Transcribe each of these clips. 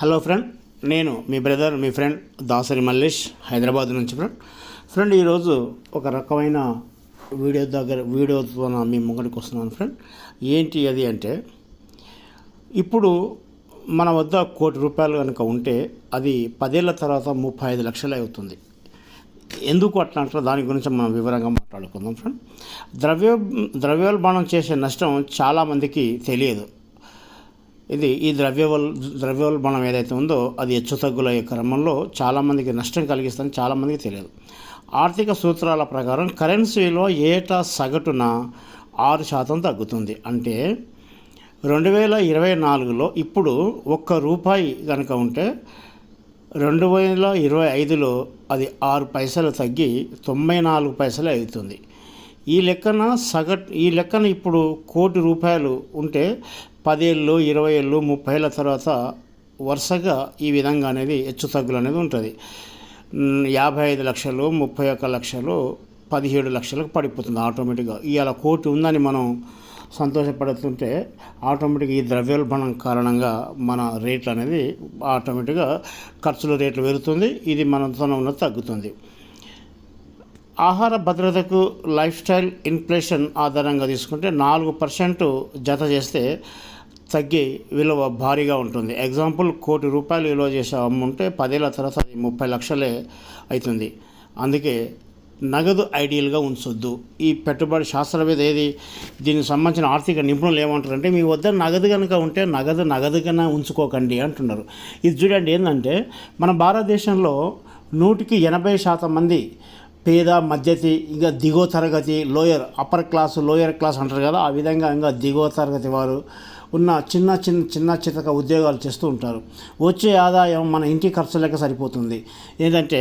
Hello friend నేను మీ brother మీ ఫ్రెండ్ దాసరి మల్లేష్ హైదరాబాద్ నుంచి ఫ్రెండ్ ఫ్రెండ్ ఈరోజు ఒక రకమైన వీడియో దగ్గర వీడియోతో మీ ముంగడికి వస్తున్నాను ఫ్రెండ్ ఏంటి అది అంటే ఇప్పుడు మన వద్ద కోటి రూపాయలు కనుక ఉంటే అది పదేళ్ళ తర్వాత ముప్పై ఐదు లక్షలు అవుతుంది. ఎందుకు అట్లా అంటారో దాని గురించి మనం వివరంగా మాట్లాడుకుందాం ఫ్రెండ్ ద్రవ్య ద్రవ్యోల్బణం చేసే నష్టం చాలామందికి తెలియదు. ఇది ఈ ద్రవ్యోల్ ద్రవ్యోల్బణం ఏదైతే ఉందో అది హెచ్చు తగ్గులయ్యే క్రమంలో చాలామందికి నష్టం కలిగిస్తుందని చాలామందికి తెలియదు. ఆర్థిక సూత్రాల ప్రకారం కరెన్సీలో ఏటా సగటున ఆరు శాతం తగ్గుతుంది. అంటే రెండు వేల ఇరవై నాలుగులో ఇప్పుడు ఒక్క రూపాయి కనుక ఉంటే రెండు వేల ఇరవై ఐదులో అది ఆరు పైసలు తగ్గి తొంభై నాలుగు పైసలు అవుతుంది. ఈ లెక్కన సగటు ఈ లెక్కన ఇప్పుడు కోటి రూపాయలు ఉంటే పదేళ్ళు ఇరవై ఏళ్ళు ముప్పై ఏళ్ళ తర్వాత వరుసగా ఈ విధంగా అనేది హెచ్చు తగ్గులు అనేది ఉంటుంది. యాభై ఐదు లక్షలు ముప్పై ఒక్క లక్షలు పదిహేడు లక్షలకు పడిపోతుంది ఆటోమేటిక్గా. ఇవాళ కోటి ఉందని మనం సంతోషపడుతుంటే ఆటోమేటిక్గా ఈ ద్రవ్యోల్బణం కారణంగా మన రేట్లు అనేది ఆటోమేటిక్గా ఖర్చుల రేట్లు పెరుగుతుంది ఇది మనతో ఉన్నది తగ్గుతుంది. ఆహార భద్రతకు లైఫ్ స్టైల్ ఇన్ఫ్లేషన్ ఆధారంగా తీసుకుంటే నాలుగు పర్సెంట్ జత చేస్తే తగ్గి విలువ భారీగా ఉంటుంది. ఎగ్జాంపుల్ కోటి రూపాయలు విలువ చేసే అమ్ముంటే పదేళ్ళ తర్వాత అది ముప్పై లక్షలే అవుతుంది. అందుకే నగదు ఐడియల్గా ఉంచొద్దు. ఈ పెట్టుబడి శాస్త్రవేత్త ఏది? దీనికి సంబంధించిన ఆర్థిక నిపుణులు ఏమంటారంటే మీ వద్ద నగదు కనుక ఉంటే నగదు నగదుగానే ఉంచుకోకండి అంటున్నారు. ఇది చూడండి ఏంటంటే మన భారతదేశంలో నూటికి ఎనభై శాతం మంది పేద మధ్యతి ఇంకా దిగువ తరగతి lower upper class lower class అంటారు కదా ఆ విధంగా ఇంకా దిగువ తరగతి వారు ఉన్న చిన్న చిన్న చిన్న చితక ఉద్యోగాలు చేస్తూ ఉంటారు. వచ్చే ఆదాయం మన ఇంటి ఖర్చులకే సరిపోతుంది. ఏంటంటే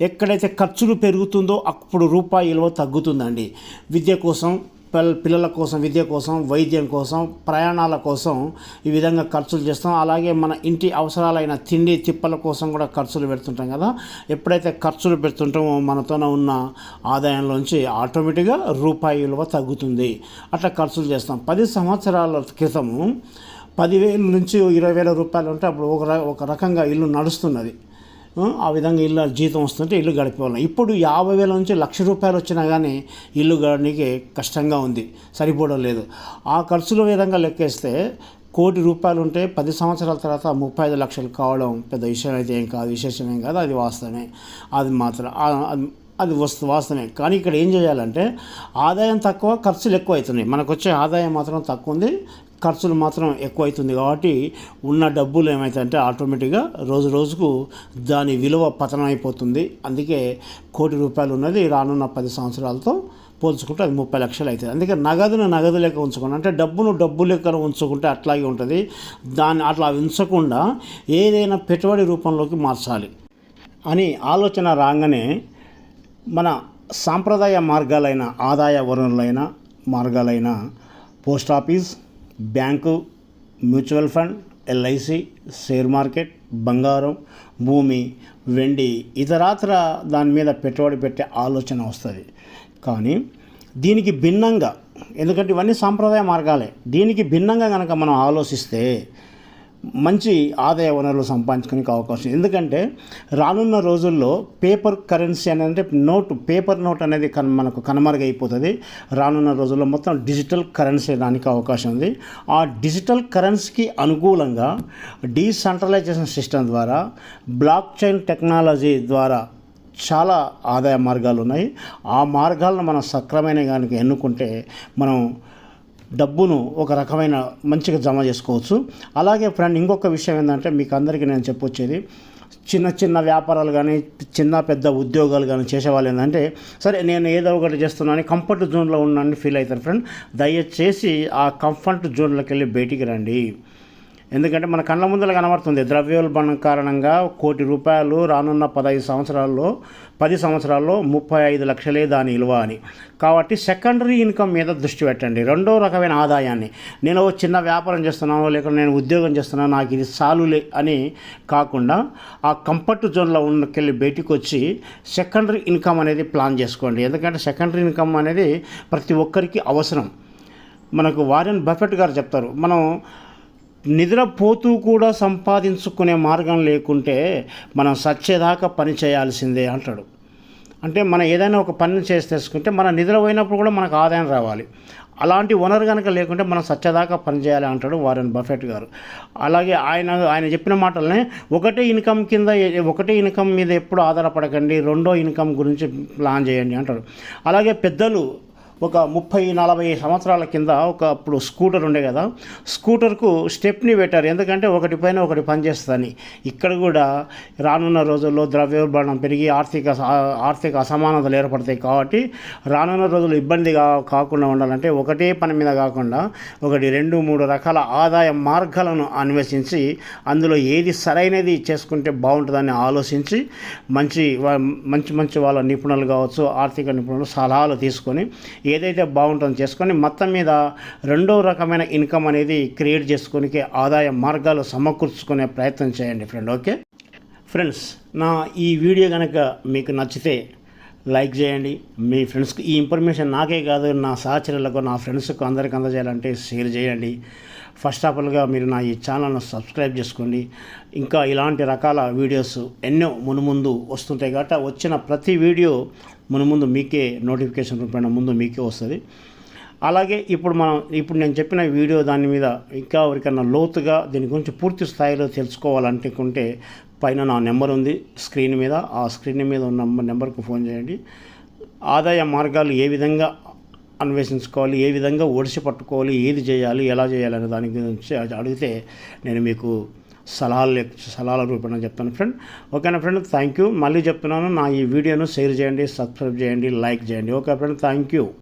ఎక్కడైతే ఖర్చులు పెరుగుతుందో అప్పుడు రూపాయి విలువ తగ్గుతుందండి. విద్య కోసం పిల్లల కోసం విద్య కోసం వైద్యం కోసం ప్రయాణాల కోసం ఈ విధంగా ఖర్చులు చేస్తాం. అలాగే మన ఇంటి అవసరాలైన తిండి తిప్పల కోసం కూడా ఖర్చులు పెడుతుంటాం కదా. ఎప్పుడైతే ఖర్చులు పెడుతుంటామో మనతోన ఉన్న ఆదాయంలోంచి ఆటోమేటిక్గా రూపాయి విలువ తగ్గుతుంది. అట్లా ఖర్చులు చేస్తాం. పది సంవత్సరాల క్రితము పదివేల నుంచి ఇరవై వేల రూపాయలు ఉంటే అప్పుడు ఒక ఒక రకంగా ఇల్లు నడుస్తున్నది. ఆ, విధంగా ఇల్లు జీతం వస్తుంటే ఇల్లు గడిపేవాళ్ళం. ఇప్పుడు యాభై వేల నుంచి లక్ష రూపాయలు వచ్చినా కానీ ఇల్లు గడడానికి కష్టంగా ఉంది. సరిపోవడం లేదు. ఆ ఖర్చుల విధంగా లెక్కేస్తే కోటి రూపాయలు ఉంటే పది సంవత్సరాల తర్వాత ముప్పై ఐదు లక్షలు కావడం పెద్ద విషయం అయితే ఏం కాదు. విశేషం ఏం కాదు. అది వాస్తవమే. అది మాత్రం అది- అది వస్తు వాస్తవమే. కానీ ఇక్కడ ఏం చేయాలంటే ఆదాయం తక్కువ ఖర్చులు ఎక్కువ అవుతున్నాయి మనకు వచ్చే ఆదాయం మాత్రం తక్కువ ఉంది. ఖర్చులు మాత్రం ఎక్కువ అవుతుంది కాబట్టి ఉన్న డబ్బులు ఏమవుతాయంటే ఆటోమేటిక్గా రోజు రోజుకు దాని విలువ పతనం అయిపోతుంది అందుకే కోటి రూపాయలు ఉన్నది రానున్న పది సంవత్సరాలతో పోల్చుకుంటే అది ముప్పై లక్షలు అవుతుంది. అందుకే నగదును నగదు లెక్క ఉంచుకోండి అంటే డబ్బును డబ్బు లెక్కన ఉంచుకుంటే అట్లాగే ఉంటుంది. దాన్ని అట్లా ఉంచకుండా ఏదైనా పెట్టుబడి రూపంలోకి మార్చాలి అని ఆలోచన రాగానే మన సాంప్రదాయ మార్గాలైన ఆదాయ వనరులైన మార్గాలైన post office bank mutual fund LIC share market బంగారం భూమి వెండి ఇతరాతర దాని మీద పెట్టుబడి పెట్టే ఆలోచన వస్తుంది. కానీ దీనికి భిన్నంగా ఎందుకంటే ఇవన్నీ సాంప్రదాయ మార్గాలే దీనికి భిన్నంగా కనుక మనం ఆలోచిస్తే మంచి ఆదాయ వనరులు సంపాదించుకునే అవకాశం. ఎందుకంటే రానున్న రోజుల్లో పేపర్ కరెన్సీ అనేది అంటే నోట్ పేపర్ నోట్ అనేది కన్ మనకు కనుమరుగైపోతుంది. రానున్న రోజుల్లో మొత్తం డిజిటల్ కరెన్సీ దానికి అవకాశం ఉంది. ఆ డిజిటల్ కరెన్సీకి అనుకూలంగా డీసెంట్రలైజేషన్ సిస్టమ్ ద్వారా బ్లాక్ చైన్ టెక్నాలజీ ద్వారా చాలా ఆదాయ మార్గాలు ఉన్నాయి ఆ మార్గాలను మనం సక్రమైన కనుక ఎన్నుకుంటే మనం డబ్బును ఒక రకమైన మంచిగా జమ చేసుకోవచ్చు. అలాగే ఫ్రెండ్ ఇంకొక విషయం ఏంటంటే మీకు అందరికీ నేను చెప్పొచ్చేది చిన్న చిన్న వ్యాపారాలు కానీ చిన్న పెద్ద ఉద్యోగాలు కానీ చేసేవాళ్ళు ఏంటంటే సరే నేను ఏదో ఒకటి చేస్తున్నాను కంఫర్ట్ జోన్లో ఉన్నానని ఫీల్ అవుతారు. ఫ్రెండ్ దయచేసి ఆ కంఫర్ట్ జోన్లోకి వెళ్ళి బయటికి రండి. ఎందుకంటే మన కళ్ళ ముందర కనబడుతుంది. ద్రవ్యోల్బణం కారణంగా కోటి రూపాయలు రానున్న పదహైదు సంవత్సరాల్లో పది సంవత్సరాల్లో ముప్పై ఐదు లక్షలే దాని విలువ అని. కాబట్టి సెకండరీ ఇన్కమ్ మీద దృష్టి పెట్టండి. రెండో రకమైన ఆదాయాన్ని. నేను ఓ చిన్న వ్యాపారం చేస్తున్నాను లేక నేను ఉద్యోగం చేస్తున్నాను నాకు ఇది చాలులే అని కాకుండా ఆ కంఫర్ట్ జోన్లో ఉన్నకెళ్ళి బయటికి వచ్చి సెకండరీ ఇన్కమ్ అనేది ప్లాన్ చేసుకోండి. ఎందుకంటే సెకండరీ ఇన్కమ్ అనేది ప్రతి ఒక్కరికి అవసరం. మనకు వారెన్ బఫెట్ గారు చెప్తారు. మనం నిద్రపోతూ కూడా సంపాదించుకునే మార్గం లేకుంటే మనం సచ్చేదాకా పని చేయాల్సిందే అంటాడు. అంటే మనం ఏదైనా ఒక పని చేసి తెచ్చుకుంటే మన నిద్ర పోయినప్పుడు కూడా మనకు ఆదాయం రావాలి. అలాంటి వనరు కనుక లేకుంటే మనం సత్యదాకా పనిచేయాలి అంటాడు వారెన్ బఫెట్ గారు. అలాగే ఆయన ఆయన చెప్పిన మాటలనే ఒకటే ఇన్కమ్ కింద ఒకటే ఇన్కమ్ మీద ఎప్పుడు ఆధారపడకండి రెండో ఇన్కమ్ గురించి ప్లాన్ చేయండి అంటాడు. అలాగే పెద్దలు ఒక ముప్పై నలభై సంవత్సరాల కింద ఒక అప్పుడు స్కూటర్ ఉండే కదా స్కూటర్కు స్టెప్ని పెట్టారు. ఎందుకంటే ఒకటి పైన ఒకటి పనిచేస్తుందని. ఇక్కడ కూడా రానున్న రోజుల్లో ద్రవ్యోల్బణం పెరిగి ఆర్థిక ఆర్థిక అసమానతలు ఏర్పడతాయి కాబట్టి రానున్న రోజులు ఇబ్బంది కాకుండా ఉండాలంటే ఒకటే పని మీద కాకుండా ఒకటి రెండు మూడు రకాల ఆదాయ మార్గాలను అన్వేషించి అందులో ఏది సరైనది చేసుకుంటే బాగుంటుందని ఆలోచించి మంచి మంచి మంచి వాళ్ళ నిపుణులు కావచ్చు ఆర్థిక నిపుణులు సలహాలు తీసుకొని ఏదైతే బాగుంటుందో చేసుకొని మొత్తం మీద రెండో రకమైన ఇన్కమ్ అనేది క్రియేట్ చేసుకునికి ఆదాయ మార్గాలు సమకూర్చుకునే ప్రయత్నం చేయండి ఫ్రెండ్ ఓకే? ఫ్రెండ్స్ నా ఈ వీడియో కనుక మీకు నచ్చితే లైక్ చేయండి. మీ ఫ్రెండ్స్కి ఈ ఇన్ఫర్మేషన్ నాకే కాదు నా సహచరులకు నా ఫ్రెండ్స్కు అందరికి అందజేయాలంటే షేర్ చేయండి. ఫస్ట్ ఆఫ్ ఆల్గా మీరు నా ఈ ఛానల్ను సబ్స్క్రైబ్ చేసుకోండి. ఇంకా ఇలాంటి రకాల వీడియోస్ ఎన్నో మునుముందు వస్తుంటాయి కాబట్టి వచ్చిన ప్రతి వీడియో మునుముందు మీకే నోటిఫికేషన్ రూపంలో ముందు మీకే వస్తుంది. అలాగే ఇప్పుడు మనం ఇప్పుడు నేను చెప్పిన వీడియో దాని మీద ఇంకా ఎవరికన్నా లోతుగా దీని గురించి పూర్తి స్థాయిలో తెలుసుకోవాలనుకుంటే పైన నా నెంబర్ ఉంది స్క్రీన్ మీద. ఆ స్క్రీన్ మీద ఉన్న నెంబర్కు ఫోన్ చేయండి. ఆదాయ మార్గాలు ఏ విధంగా అన్వేషించుకోవాలి? ఏ విధంగా ఒడిసి పట్టుకోవాలి? ఏది చేయాలి? ఎలా చేయాలి? అనే దాని గురించి అడిగితే నేను మీకు సలహాలు సలహాల రూపంలో చెప్తాను ఫ్రెండ్. ఓకేనా ఫ్రెండ్? Thank you. మళ్ళీ చెప్తున్నాను. నా ఈ వీడియోను షేర్ చేయండి సబ్స్క్రైబ్ చేయండి లైక్ చేయండి. Okay friend? Thank you.